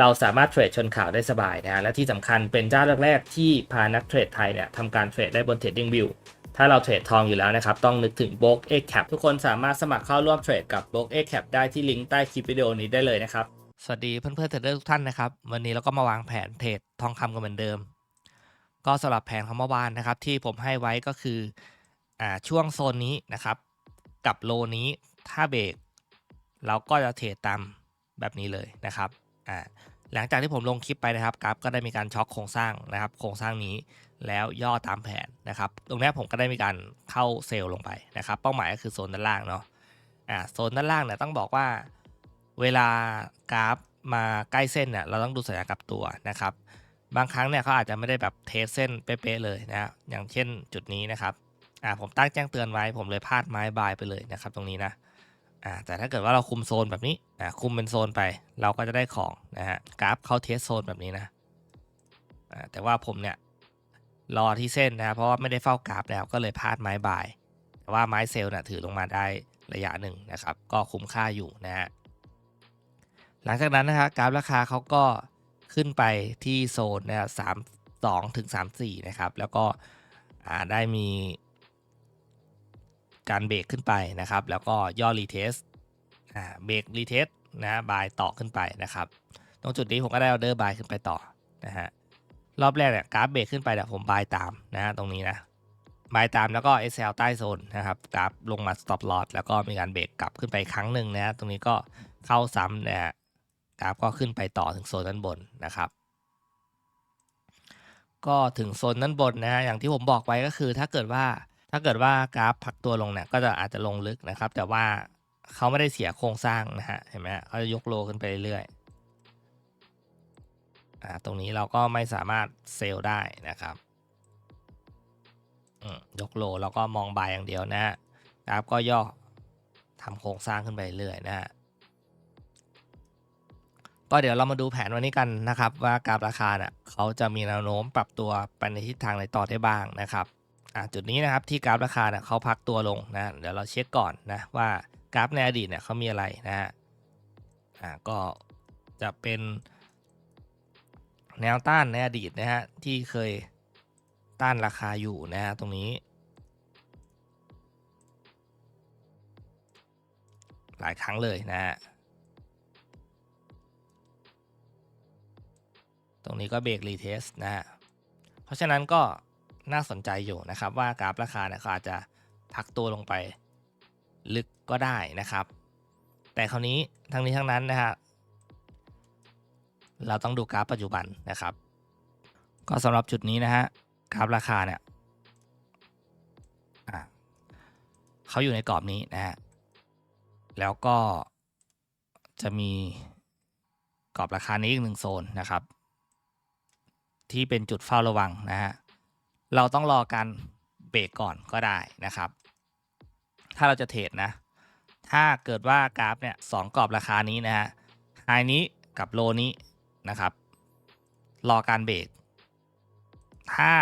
เราสามารถเทรดชนข่าวได้สบายนะฮะและที่สำคัญเป็นเจ้าแรกๆที่พานักเทรดไทยเนี่ยทำการเทรดได้บน Trading View ถ้าเราเทรดทองอยู่แล้วนะครับ ต้องนึกถึง b o k X Cap ทุกคนสามารถสมัครเข้าร่วมเทรดกับ b o k X Cap ได้ที่ลิงก์ใต้คลิปวิดีโอนี้ได้เลยนะครับ สวัสดีเพื่อนๆเทรดเดอร์ทุกท่านนะครับ วันนี้เราก็มาวางแผนเทรดทองคำกันเหมือนเดิม ก็สำหรับแผนของเมื่อวานนะครับที่ผมให้ไว้ก็คืออ่าช่วงโซนนี้นะครับกับโลนี้ถ้าเบรกเราก็จะเทรดตามแบบนี้เลยนะครับ อ่าหลังจากที่ผมลงคลิปไปนะครับกราฟก็ได้มีการช็อคโครงสร้างนะครับ โครงสร้างนี้แล้วย่อตามแผนนะครับ ตรงนี้ผมก็ได้มีการเข้าเซลล์ลงไปนะครับ เป้าหมายก็คือโซนด้านล่างเนาะอ่าโซนด้านล่างเนี่ยต้องบอกว่า เวลากราฟมาใกล้เส้นเนี่ยเราต้องดูสัญญากับตัวนะครับ บางครั้งเนี่ยเขาอาจจะไม่ได้แบบเทสเส้นเป๊ะๆเลยนะอย่างเช่นจุดนี้นะครับอ่าผมตั้งแจ้งเตือนไว้ผมเลยพลาดไม้บายไปเลยนะครับ ตรงนี้นะ อ่าแต่ถ้าเกิดว่าเราคุมโซนแบบนี้อ่าคุมเป็นโซนไป เราก็จะได้ของนะฮะกราฟเข้าเทสโซนแบบนี้นะอ่าแต่ว่าผมเนี่ยรอที่เส้นนะครับเพราะว่าไม่ได้เฝ้ากราฟแล้วก็เลยพลาดไม้บายแต่ว่าไม้เซลล์น่ะถือลงมาได้ระยะหนึ่งนะครับ ก็คุ้มค่าอยู่นะฮะหลังจากนั้นนะครับกราฟราคาเขาก็ขึ้นไปที่โซนนะครับสามสองถึงสามสี่นะครับ แล้วก็อ่าได้มี การเบรกขึ้นไปนะครับ แล้วก็ย่อรีเทสอ่าเบรกรีเทสนะบายต่อขึ้นไปนะครับ ตรงจุดนี้ผมก็ได้ออเดอร์บายขึ้นไปต่อนะฮะรอบแรกเนี่ยกราฟเบรกขึ้นไปแต่ผมบายตามนะฮะตรงนี้นะบายตามแล้วก็ SL ใต้โซนนะครับกราฟลงมา stop loss แล้วก็มีการเบรกกลับขึ้นไปครั้งหนึ่งนะฮะตรงนี้ก็เข้าซ้ำนะฮะกราฟก็ขึ้นไปต่อถึงโซนด้านบนนะครับ ก็ถึงโซนด้านบนนะฮะอย่างที่ผมบอกไว้ก็คือถ้าเกิดว่า ถ้าเกิดว่ากราฟพักตัวลงเนี่ยก็จะอาจจะลงลึกนะครับ แต่ว่าเขาไม่ได้เสียโครงสร้างนะฮะเห็นไหมเขาจะยกโลขึ้นไปเรื่อยๆอ่าตรงนี้เราก็ไม่สามารถเซลล์ได้นะครับอืมยกโลแล้วก็มองบายอย่างเดียวนะกราฟก็ย่อทำโครงสร้างขึ้นไปเรื่อยๆนะฮะก็เดี๋ยวเรามาดูแผนวันนี้กันนะครับ ว่ากราฟราคาเนี่ยเขาจะมีแนวโน้มปรับตัวไปในทิศทางไหนต่อได้บ้างนะครับ อ่าจุดนี้นะครับที่กราฟราคาเนี่ยเขาพักตัวลงนะเดี๋ยวเราเช็คก่อนนะว่ากราฟในอดีตเนี่ยเขามีอะไรนะฮะอ่าก็จะเป็นแนวต้านในอดีตนะฮะที่เคยต้านราคาอยู่นะฮะตรงนี้ หลายครั้งเลยนะฮะตรงนี้ก็เบรกรีเทสนะฮะเพราะฉะนั้นก็ น่าสนใจอยู่นะครับ ว่ากราฟราคาเนี่ยเขาอาจจะพักตัวลงไปลึกก็ได้นะครับ แต่คราวนี้ทั้งนี้ทั้งนั้นนะฮะเราต้องดูกราฟปัจจุบันนะครับ ก็สำหรับจุดนี้นะฮะกราฟราคาเนี่ยอะเขาอยู่ในกรอบนี้นะฮะแล้วก็จะมีกรอบราคานี้อีกหนึ่งโซนนะครับ ที่เป็นจุดเฝ้าระวังนะฮะ เราต้องรอการเบรกก่อนก็ได้นะครับ ถ้าเราจะเทรดนะ ถ้าเกิดว่ากราฟเนี่ยสองกรอบราคานี้นะฮะไฮนี้กับโลนี้นะครับ รอการเบรก ถ้า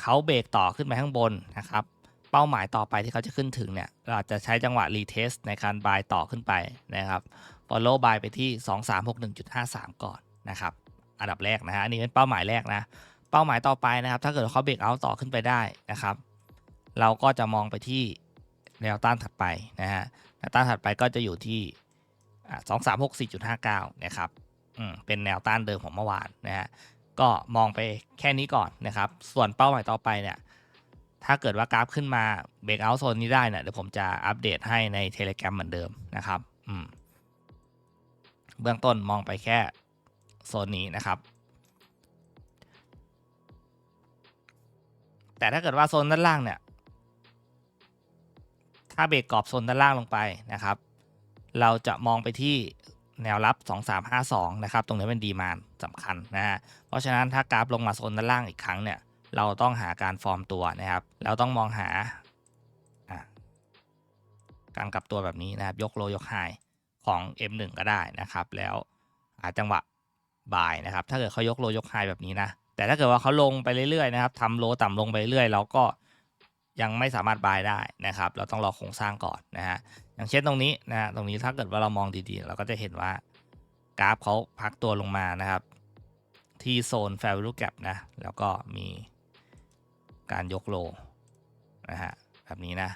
เขาเบรกต่อขึ้นไปข้างบนนะครับ เป้าหมายต่อไปที่เขาจะขึ้นถึงเนี่ย เราอาจจะใช้จังหวะรีเทสในการบายต่อขึ้นไปนะครับ follow buy ไปที่ 2361.53 ก่อนนะครับ อันดับแรกนะฮะ อันนี้เป็นเป้าหมายแรกนะ เป้าหมายต่อไปนะครับ ถ้าเกิดเขาเบรกเอาต่อขึ้นไปได้นะครับ เราก็จะมองไปที่แนวต้านถัดไปนะฮะแนวต้านถัดไปก็จะอยู่ที่สองสามหกสี่จุดห้าเก้านะครับอืมเป็นแนวต้านเดิมของเมื่อวานนะฮะก็มองไปแค่นี้ก่อนนะครับ ส่วนเป้าหมายต่อไปเนี่ยถ้าเกิดว่ากราฟขึ้นมาเบรกเอาโซนนี้ได้เนี่ยเดี๋ยวผมจะอัปเดตให้ใน Telegram เหมือนเดิมนะครับอืมเบื้องต้นมองไปแค่โซนนี้นะครับ แต่ถ้าเกิดว่าโซนด้านล่างเนี่ย ถ้าเบรกกรอบโซนด้านล่างลงไปนะครับ เราจะมองไปที่แนวรับ 2352 นะครับ ตรงนี้เป็นดีมานสำคัญนะฮะ เพราะฉะนั้นถ้ากราฟลงมาโซนด้านล่างอีกครั้งเนี่ย เราต้องหาการฟอร์มตัวนะครับแล้วต้องมองหาการกลับตัวแบบนี้นะครับ ยกโลยกไฮของ M1 ก็ได้นะครับ แล้วหาจังหวะบายนะครับ ถ้าเกิดเขายกโลยกไฮแบบนี้นะ แต่ถ้าเกิดว่าเขาลงไปเรื่อยๆนะครับทำโลต่ำลงไปเรื่อยๆเราก็ยังไม่สามารถบายได้นะครับ เราต้องรอโครงสร้างก่อนนะฮะอย่างเช่นตรงนี้นะฮะตรงนี้ถ้าเกิดว่าเรามองดีๆ เราก็จะเห็นว่ากราฟเขาพักตัวลงมานะครับ ที่โซน fair value gap นะแล้วก็มีการยกโลนะฮะแบบนี้นะ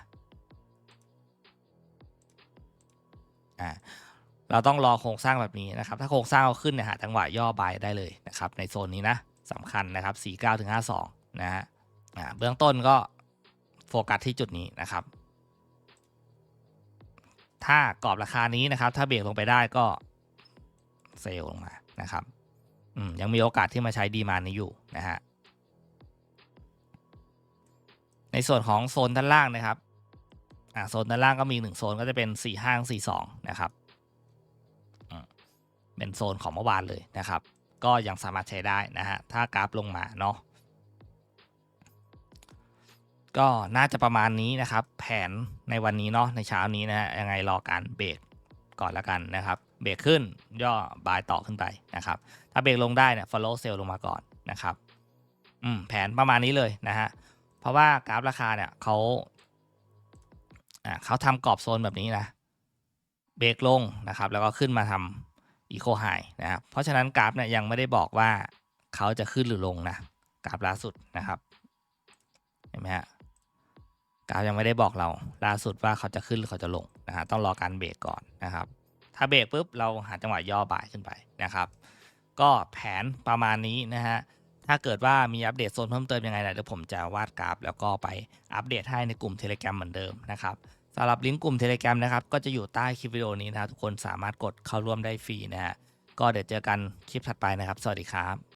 อ่าเราต้องรอโครงสร้างแบบนี้นะครับ ถ้าโครงสร้างเอาขึ้นเนี่ยหาจังหวะย่อบายได้เลยนะครับ ในโซนนี้นะ สำคัญนะครับ 49ถึง52 นะฮะเบื้องต้นก็โฟกัสที่จุดนี้นะครับ ถ้ากรอบราคานี้นะครับ ถ้าเบรกลงไปได้ก็เซลลงมานะครับยังมีโอกาสที่มาใช้ดีมานนี้อยู่นะฮะในส่วนของโซนด้านล่างนะครับอ่าโซนด้านล่างก็มีหนึ่งโซนก็จะเป็น4ห้าง42นะครับเป็นโซนของเมื่อวานเลยนะครับ ก็ยังสามารถใช้ได้นะฮะ ถ้ากราฟลงมาเนาะ ก็น่าจะประมาณนี้นะครับ แผนในวันนี้เนาะ ในเช้านี้นะฮะ ยังไงรอการเบรกก่อนละกันนะครับ เบรกขึ้นย่อบายต่อขึ้นไปนะครับ ถ้าเบรกลงได้เนี่ย follow sell ลงมาก่อนนะครับ อืม แผนประมาณนี้เลยนะฮะ เพราะว่ากราฟราคาเนี่ยเขาอ่าเขาทำกรอบโซนแบบนี้นะ เบรกลงนะครับ แล้วก็ขึ้นมาทำ อีโคไฮนะครับเพราะฉะนั้นกราฟเนี่ยยังไม่ได้บอกว่าเขาจะขึ้นหรือลงนะกราฟล่าสุดนะครับเห็นไหมฮะกราฟยังไม่ได้บอกเราล่าสุดว่าเขาจะขึ้นหรือเขาจะลงนะฮะต้องรอการเบรกก่อนนะครับ ถ้าเบรกปุ๊บเราหาจังหวะย่อบ่ายขึ้นไปนะครับ ก็แผนประมาณนี้นะฮะถ้าเกิดว่ามีอัปเดตโซนเพิ่มเติมยังไงนะเดี๋ยวผมจะวาดกราฟ แล้วก็ไปอัปเดตให้ในกลุ่ม Telegram เหมือนเดิมนะครับ สำหรับลิงก์กลุ่ม Telegram นะครับ ก็จะอยู่ใต้คลิปวิดีโอนี้นะครับทุกคนสามารถกดเข้าร่วมได้ฟรีนะฮะก็เดี๋ยวเจอกันคลิปถัดไปนะครับ สวัสดีครับ